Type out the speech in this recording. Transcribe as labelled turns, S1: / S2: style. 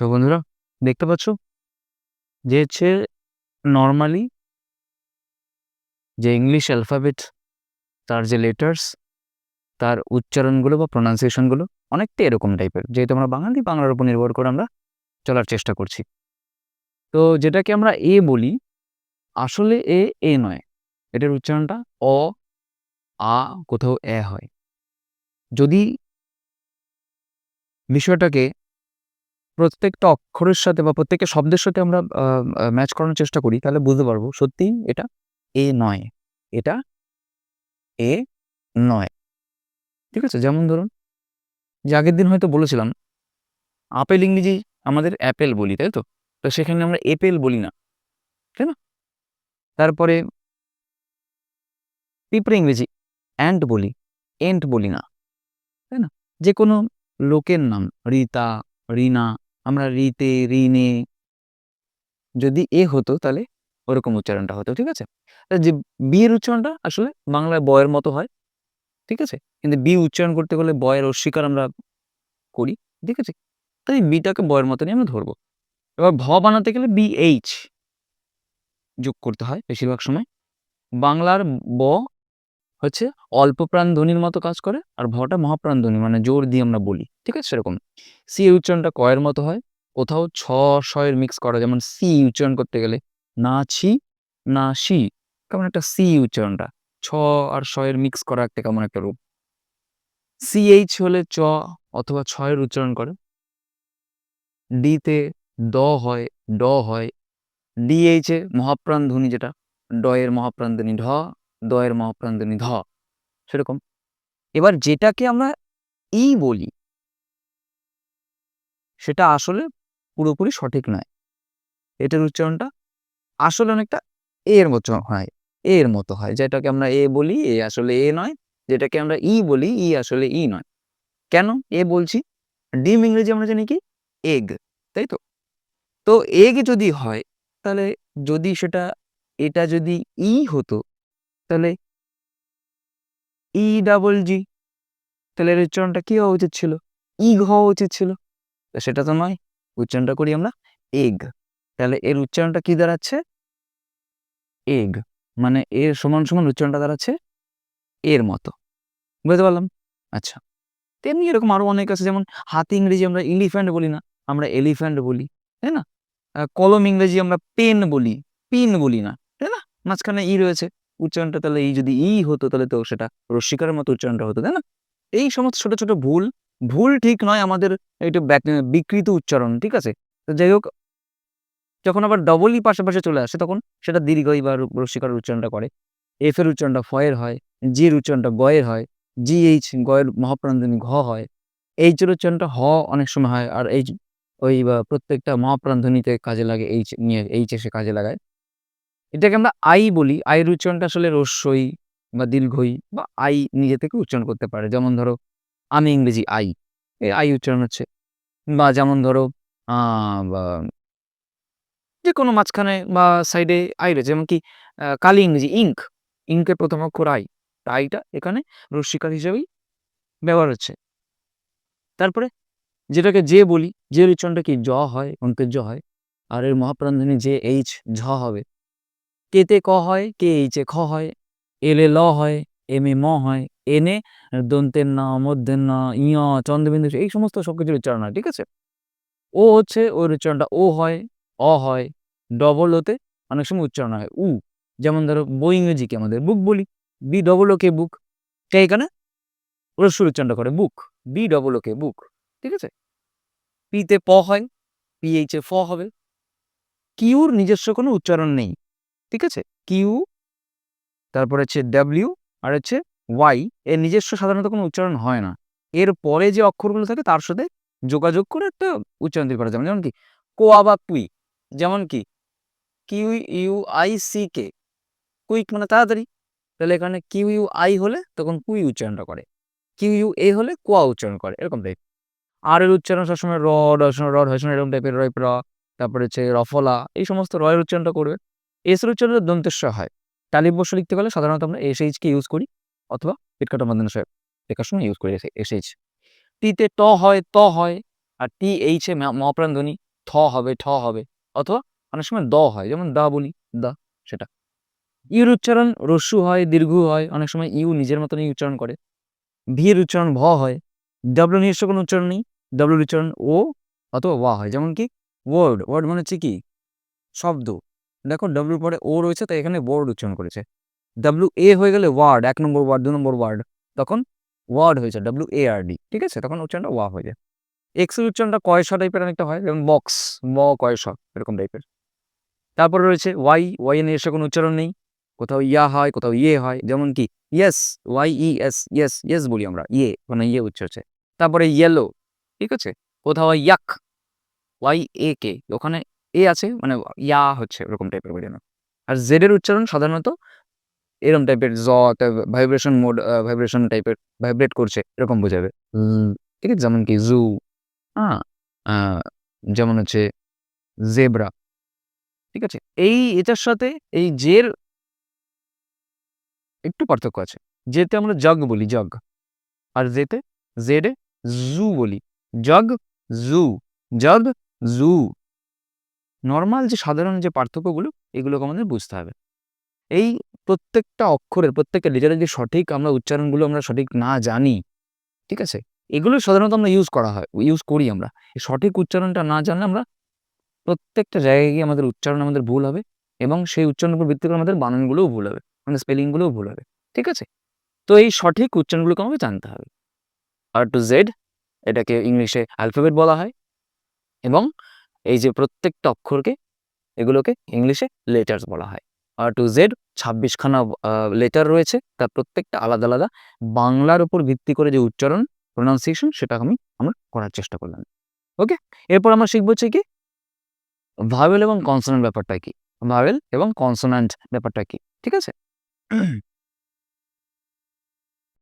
S1: তো বন্ধুরা, দেখতে পাচ্ছ? যে হচ্ছে নর্মালি যে ইংলিশ অ্যালফাবেট তার যে লেটার্স তার উচ্চারণগুলো বা প্রোনাউন্সিয়েশনগুলো অনেকটা এরকম টাইপের যেহেতু আমরা বাঙালি, বাংলার উপর নির্ভর করে আমরা চলার চেষ্টা করছি। তো যেটাকে আমরা এ বলি, আসলে এ এ নয়। এটার উচ্চারণটা অ, আ, কোথাও এ হয়। যদি বিষয়টাকে প্রত্যেকটা অক্ষরের সাথে বা প্রত্যেকটা শব্দের সাথে আমরা ম্যাচ করানোর চেষ্টা করি, তাহলে বুঝতে পারব। সত্যিই এটা এ নয়। এটা এ নয়। ঠিক আছে? যেমন ধরুন, যে আগের দিন হয়তো বলেছিলাম, আপেল ইংরেজি আমাদের অ্যাপেল বলি, তাই তো? তো সেখানে আমরা এপেল বলি না, তাই না? তারপরে পিঁপড়ে ইংরেজি অ্যান্ট বলি এন্ট বলি না, তাই না? যে কোনো লোকের নাম, রীতা, রিনা আমরা রিতে ঋণে যদি এ হতো তাহলে ওরকম উচ্চারণটা হতো, ঠিক আছে? যে বিয়ের উচ্চারণটা আসলে বাংলায় বয়ের মতো হয়, ঠিক আছে? কিন্তু বি উচ্চারণ করতে গেলে বয়ের অস্বীকার আমরা করি, ঠিক আছে? তাই বিটাকে বয়ের মতো নিয়ে আমরা ধরবো। এবার ভ বানাতে গেলে বি এইচ যোগ করতে হয় বেশিরভাগ সময়। বাংলার ব হচ্ছে অল্প প্রাণ ধ্বনির মতো কাজ করে আর ভটা মহাপ্রাণ ধ্বনি মানে জোর দিয়ে আমরা বলি, ঠিক আছে? সেরকম। সি উচ্চারণটা কয়ের মতো হয়। কোথাও ছ শয়ের মিক্স করা যেমন সি উচ্চারণ করতে গেলে না ছি, না সি, কেমন একটা সি উচ্চারণটা। ছ আর শয়ের মিক্স করা একটা কেমন একটা রূপ। সি এইচ হলে চ অথবা ছয়ের উচ্চারণ করে। ডিতে ড হয় ড হয়। ডিএইচে মহাপ্রাণ ধ্বনি যেটা, ড এর মহাপ্রাণ ধ্বনি ঢ দয়ের মহাপ্রাণ ধ্বনি ধ, সেরকম। এবার যেটাকে আমরা ই বলি, সেটা আসলে পুরোপুরি সঠিক নয়। এটার উচ্চারণটা আসলে অনেকটা এর মতো হয়, এর মতো হয়। যেটাকে আমরা এ বলি, এ আসলে এ নয়। যেটাকে আমরা ই বলি, ই আসলে ই নয়। কেন? এ বলছি, ডিম ইংরেজি আমরা জানি কি? এগ, তাই তো? তো এগ যদি হয়, তাহলে যদি সেটা, এটা যদি ই হতো তাহলে ই ডাবল জি তাহলে এর উচ্চারণটা কি হওয়া উচিত ছিল? ইগ হওয়া উচিত ছিল। সেটা তো নয়, উচ্চারণটা করি আমরা এগ তাহলে এর উচ্চারণটা কি দাঁড়াচ্ছে? এগ মানে এর সমান সমান উচ্চারণটা দাঁড়াচ্ছে এর মতো। বুঝতে পারলাম? আচ্ছা। তেমনি এরকম আরও অনেক আছে, যেমন হাতি ইংরেজি আমরা ইলিফ্যান্ট বলি না, আমরা এলিফ্যান্ট বলি, তাই না? কলম ইংরেজি আমরা পেন বলি পিন বলি না, তাই না? মাঝখানে ই রয়েছে। উচ্চারণটা তাহলে এই যদি ই হতো, তাহলে তো সেটা রস্বীকারের মতো উচ্চারণটা হতো, তাই না? এই সমস্ত ছোট ছোট ভুল ভুল ঠিক নয় আমাদের ব্যাক- বিকৃত উচ্চারণ, ঠিক আছে? তো যাই হোক, যখন আবার ডবলই পাশাপাশি চলে আসে, তখন সেটা দীর্ঘই বা রস্বীকার উচ্চারণটা করে। এফ এর উচ্চারণটা ফয়ের হয় জি এর উচ্চারণটা গয়ের হয় জি এইচ গয়ের মহাপ্রাণধ্বনি ঘ হয়। এইচ এর উচ্চারণটা হ অনেক সময় হয়, আর এইচ ওই প্রত্যেকটা মহাপ্রাণধ্বনিতে কাজে লাগে এইচ নিয়ে এইচ এসে কাজে লাগায়। এটাকে আমরা আই বলি। আইয়ের উচ্চারণটা আসলে রস্যই বা দীর্ঘই বা আই নিজে থেকে উচ্চারণ করতে পারে। যেমন ধরো, আমি ইংরেজি আই। এই আই উচ্চারণ হচ্ছে বা যেমন ধরো যে কোনো মাঝখানে বা সাইডে আই রয়েছে। যেমন কি কালি ইংরেজি, ইঙ্ক। ইঙ্কের প্রথম অক্ষর আই। আইটা এখানে রস্বীকার হিসেবেই ব্যবহার হচ্ছে। তারপরে যেটাকে যে বলি যে উচ্চারণটা কি? জ হয় অন্তের জ হয়। আর এর মহাপ্রাণধ্বনি যে এইচ, ঝ হবে। কেতে ক হয়? কে এইচে খ হয়? এলে ল হয়, এম এ ম হয়, এনে দন্তের না মধ্যের না, ইয়, চন্দ্রবিন্দু, এই সমস্ত সবকিছুর উচ্চারণ হয়, ঠিক আছে? ও হচ্ছে ওর উচ্চারণটা, ও হয়, অ হয় ডবল ওতে অনেক সময় উচ্চারণ হয়, উ। যেমন ধরো, বই ইংরেজিকে আমাদের বুক বলি, বি ডবল ওকে বুক কে এখানে? রস্যুর উচ্চারণটা করে বুক বি ডবল ওকে বুক ঠিক আছে? পিতে প হয় পিএইচে ফ হবে। কিউর নিজস্ব কোনো উচ্চারণ নেই। ঠিক আছে? কিউ তারপর হচ্ছে ডাব্লিউ আর হচ্ছে ওয়াই এর নিজস্ব সাধারণত কোনো উচ্চারণ হয় না। এর পরে যে অক্ষরগুলো থাকে তার সাথে যোগাযোগ করে একটা উচ্চারণ করা যাবে যেমন কি, কোয়া বা কুই। যেমন কি Q U I C K quick মানে তাড়াতাড়ি। তাহলে এখানে কিউ ইউ আই হলে তখন কুই উচ্চারণটা করে। কিউ ইউ এ হলে কোয়া উচ্চারণ করে। এরকম টাইপ আর এর উচ্চারণ সবসময় র রড হয় এরকম টাইপের রয় প্র তারপরে হচ্ছে রফলা। এই সমস্ত রয়ের উচ্চারণটা করবে। এসের উচ্চারণ দন্তেশ্ব হয় তালিম বর্ষ লিখতে গেলে সাধারণত আমরা এস কে ইউজ করি, অথবা পিটকাটা মাধ্যমে লেখার সময় ইউজ করি এস এইচ টিতে ট হয়, ত হয়, আর টি এইচ এ মহাপ্রাণ ধ্বনি থ হবে, ঠ হবে, অথবা অনেক সময় দ হয়, যেমন দা বলি, দা, সেটা। ইউর উচ্চারণ রস্যু হয়, দীর্ঘ হয়, অনেক সময় ইউ নিজের মতনই উচ্চারণ করে। ভির উচ্চারণ ভ হয় ডাব্লু নিজস্ব কোনো উচ্চারণ নেই ডাব্লুর উচ্চারণ ও অথবা ওয়া হয়, যেমন কি ওয়ার্ড ওয়ার্ড মানে হচ্ছে কি, শব্দ। দেখো ডাব্লুর পরে ও রয়েছে, তাই এখানে ওয়ার্ড উচ্চারণ করেছে। ডাব্লু এ হয়ে গেলে ওয়ার্ড এক নম্বর ওয়ার্ড দু নম্বর ওয়ার্ড তখন ওয়ার্ড হয়েছে ডাব্লু এ আর ডি ঠিক আছে? তখন উচ্চারণটা ওয়া হয়ে যায়। এক্সের উচ্চারণটা কয়শা টাইপের অনেকটা হয়? যেমন বক্স ব কয়শা, এরকম টাইপের তারপরে রয়েছে ওয়াই ওয়াই এর নিজস্ব কোনো উচ্চারণ নেই। কোথাও ইয়া হয়, কোথাও ইয়ে হয়, যেমন কি yes Y E S yes yes বলি আমরা ইয়ে মানে ইয়ে উচ্চ হচ্ছে তারপরে ইয়েলো ঠিক আছে? কোথাও ইয়াক ওয়াই এ কে ওখানে এ আছে মানে ইয়া হচ্ছে এরকম টাইপের বোঝানো আর জেডের উচ্চারণ সাধারণত এরকম টাইপের জ ভাইব্রেশন মোড ভাইব্রেশন টাইপের ভাইব্রেট করছে, এরকম বোঝাবে। ঠিক আছে? যেমন কি জু হ্যাঁ যেমন হচ্ছে জেব্রা ঠিক আছে? এই, এটার সাথে এই জের একটু পার্থক্য আছে। যেতে আমরা জগ বলি জগ আর যেতে জেডে জু বলি। Jug zoo jug zoo. Normal যে সাধারণ যে পার্থক্যগুলো, এগুলোকে আমাদের বুঝতে হবে। এই প্রত্যেকটা অক্ষরের, প্রত্যেকটা লেটারের যে সঠিক আমরা উচ্চারণগুলো আমরা সঠিক না জানি, ঠিক আছে? এগুলো সাধারণত আমরা ইউজ করা হয় ইউজ করি আমরা। সঠিক উচ্চারণটা না জানলে আমরা প্রত্যেকটা জায়গায় গিয়ে আমাদের উচ্চারণ আমাদের ভুল হবে এবং সেই উচ্চারণের উপর ভিত্তি করে আমাদের বানানগুলোও ভুল হবে আমাদের স্পেলিংগুলোও ভুল হবে, ঠিক আছে? তো এই সঠিক উচ্চারণগুলোকে আমাকে জানতে হবে। আর টু জেড এটাকে ইংলিশে অ্যালফাবেট বলা হয় এবং এই যে প্রত্যেকটা অক্ষরকে এগুলোকে ইংলিশে লেটার্স বলা হয়। আর টু জেড ছাব্বিশখানা লেটার রয়েছে, তার প্রত্যেকটা আলাদা আলাদা। বাংলার উপর ভিত্তি করে যে উচ্চারণ প্রোনাউন্সিয়েশন সেটা আমি, আমরা করার চেষ্টা করলাম। ওকে এরপর আমরা শিখব হচ্ছে কি ভাওয়েল এবং কনসোনেন্ট ব্যাপারটা কি? ভাওয়েল এবং কনসোনান্ট ব্যাপারটা কি? ঠিক আছে?